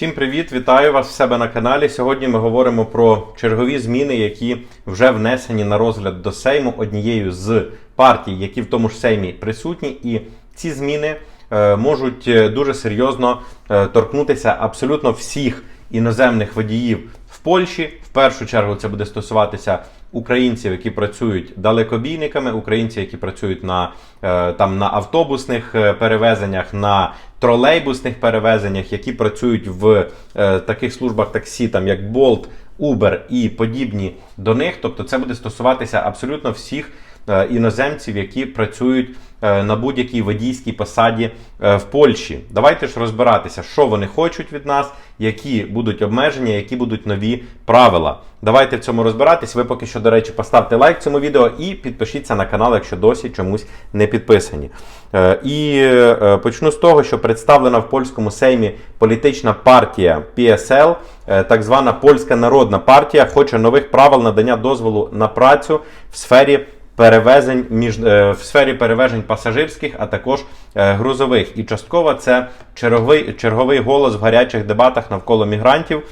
Всім привіт! Вітаю вас в себе на каналі. Сьогодні ми говоримо про чергові зміни, які вже внесені на розгляд до Сейму однією з партій, які в тому ж Сеймі присутні. І ці зміни е, можуть е, дуже серйозно е, торкнутися абсолютно всіх іноземних водіїв в Польщі. В першу чергу це буде стосуватися українців, які працюють далекобійниками, українців, які працюють на, е, там, на автобусних е, перевезеннях, на тролейбусних перевезеннях, які працюють в е, таких службах таксі, там як Bolt, Uber і подібні до них. Тобто це буде стосуватися абсолютно всіх е, іноземців, які працюють на будь-якій водійській посаді е, в Польщі. Давайте ж розбиратися, що вони хочуть від нас, які будуть обмеження, які будуть нові правила. Давайте в цьому розбиратись. Ви поки що, до речі, поставте лайк цьому відео і підпишіться на канал, якщо досі чомусь не підписані. Е, І е, почну з того, що представлена в польському сеймі політична партія PSL, е, так звана Польська Народна партія, хоче нових правил надання дозволу на працю в сфері перевезень між е, в сфері перевезень пасажирських, а також е, грузових. І частково це черговий, черговий голос в гарячих дебатах навколо мігрантів.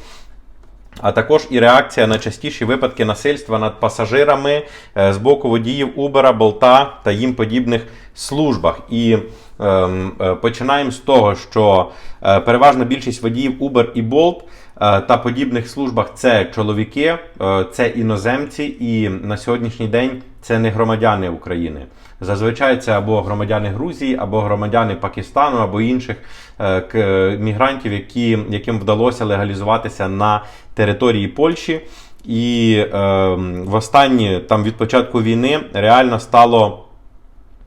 А також і реакція на частіші випадки насильства над пасажирами е, з боку водіїв Uber, Болта та їм подібних службах. І ем, е, починаємо з того, що переважна більшість водіїв Uber і Bolt та подібних службах це чоловіки, е, це іноземці, і на сьогоднішній день це не громадяни України. Зазвичай це або громадяни Грузії, або громадяни Пакистану, або інших е, мігрантів, які, яким вдалося легалізуватися на території Польщі. І е, в останні там від початку війни реально стало е,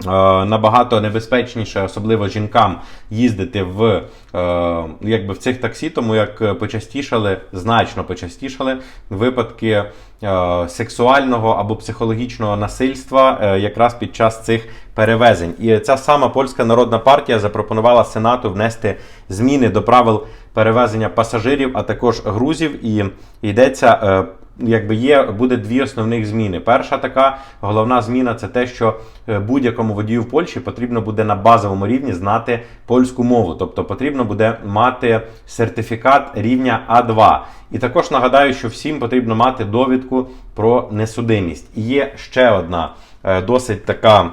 набагато небезпечніше, особливо жінкам, їздити в, е, якби в цих таксі, тому як почастішали, значно почастішали випадки е, сексуального або психологічного насильства е, якраз під час цих перевезень. І ця сама польська народна партія запропонувала Сенату внести зміни до правил перевезення пасажирів, а також грузів. І йдеться. Якби є, буде дві основних зміни. Перша така головна зміна це те, що е, будь-якому водію в Польщі потрібно буде на базовому рівні знати польську мову, тобто потрібно буде мати сертифікат рівня А2. І також нагадаю, що всім потрібно мати довідку про несудимість. І є ще одна е, досить така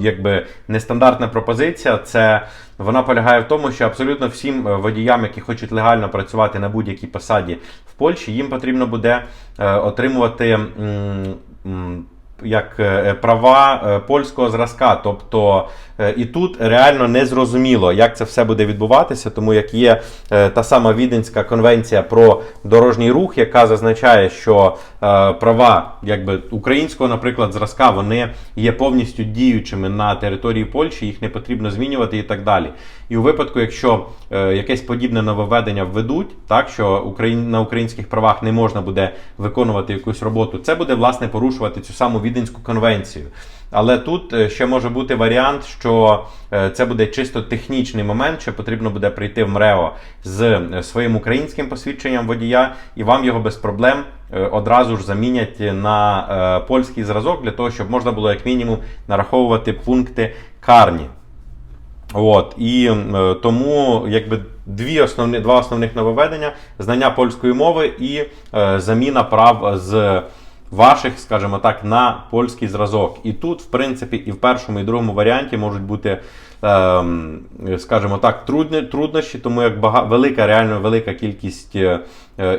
якби нестандартна пропозиція. Це вона полягає в тому, що абсолютно всім е, водіям, які хочуть легально працювати на будь-якій посаді в Польщі, їм потрібно буде е, отримувати. Як е, права е, польського зразка, тобто е, і тут реально не зрозуміло, як це все буде відбуватися, тому як є е, та сама Віденська конвенція про дорожній рух, яка зазначає, що е, права якби українського, наприклад, зразка вони є повністю діючими на території Польщі, їх не потрібно змінювати і так далі. І у випадку, якщо е, якесь подібне нововведення введуть, так що на українських правах не можна буде виконувати якусь роботу, це буде власне порушувати цю саму Віденську конвенцію. Але тут е, ще може бути варіант, що е, це буде чисто технічний момент, що потрібно буде прийти в МРЕО з е, своїм українським посвідченням водія, і вам його без проблем одразу ж замінять на польський зразок для того, щоб можна було як мінімум нараховувати пункти карні. От і тому якби дві основні два основних нововведення: знання польської мови і заміна прав з ваших, скажімо так, на польський зразок. І тут, в принципі, і в першому, і другому варіанті можуть бути, ем, скажімо так, труднощі, тому як бага, велика, реально велика кількість е,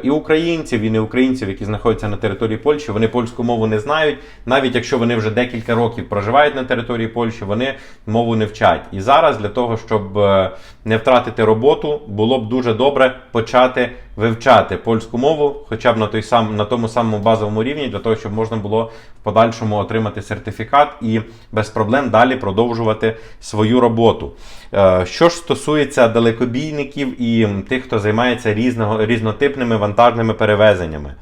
і українців, і не українців, які знаходяться на території Польщі, вони польську мову не знають. Навіть якщо вони вже декілька років проживають на території Польщі, вони мову не вчать. І зараз для того, щоб е, не втратити роботу, було б дуже добре почати вивчати польську мову, хоча б на той сам на тому самому базовому рівні, для того, щоб можна було в подальшому отримати сертифікат і без проблем далі продовжувати свою роботу. Е, Що ж стосується далекобійників і тих, хто займається різного різнотипними вантажними перевезеннями.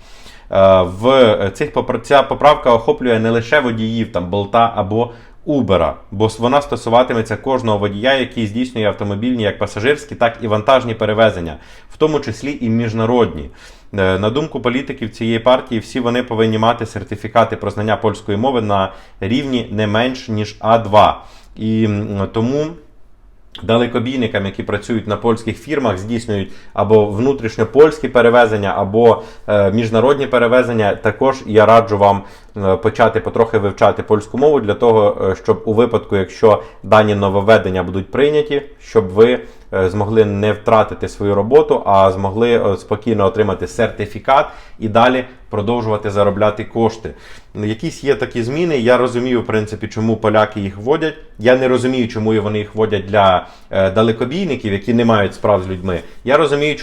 Е, В цих ця поправка охоплює не лише водіїв там болта або Uber, бо вона стосуватиметься кожного водія, який здійснює автомобільні як пасажирські, так і вантажні перевезення, в тому числі і міжнародні. Е, На думку політиків цієї партії, всі вони повинні мати сертифікати про знання польської мови на рівні не менш ніж А2. І тому далекобійникам, які працюють на польських фірмах, здійснюють або внутрішньопольські перевезення, або е, міжнародні перевезення. Також я раджу вам почати потрохи вивчати польську мову для того, е, щоб у випадку, якщо дані нововведення будуть прийняті, щоб ви е, змогли не втратити свою роботу, а змогли е, спокійно отримати сертифікат і далі продовжувати заробляти кошти. Якісь є такі зміни. Я розумію, в принципі, чому поляки їх вводять. Я не розумію, чому вони їх вводять для е, далекобійників, які не мають справ з людьми. Я розумію,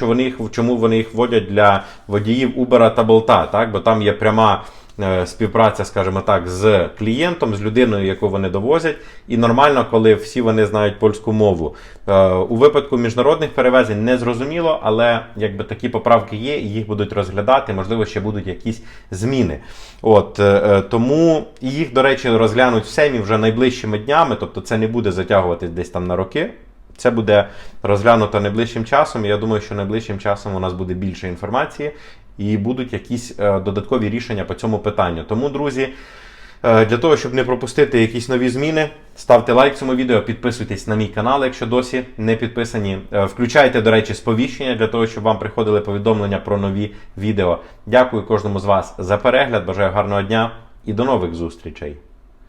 чому вони їх, вводять для водіїв Uber та Bolt, так? бо там є пряма. Е, Співпраця, скажімо так, з клієнтом, з людиною, яку вони довозять, і нормально, коли всі вони знають польську мову. Е, У випадку міжнародних перевезень не зрозуміло, але якби такі поправки є, і їх будуть розглядати, можливо, ще будуть якісь зміни. От е, тому їх, до речі, розглянуть в Сеймі вже найближчими днями, тобто це не буде затягуватись десь там на роки. Це буде розглянуто найближчим часом. Я думаю, що найближчим часом у нас буде більше інформації і будуть якісь е, додаткові рішення по цьому питанню. Тому, друзі, е, для того, щоб не пропустити якісь нові зміни, ставте лайк цьому відео, підписуйтесь на мій канал, якщо досі не підписані. Е, Включайте, до речі, сповіщення для того, щоб вам приходили повідомлення про нові відео. Дякую кожному з вас за перегляд. Бажаю гарного дня і до нових зустрічей.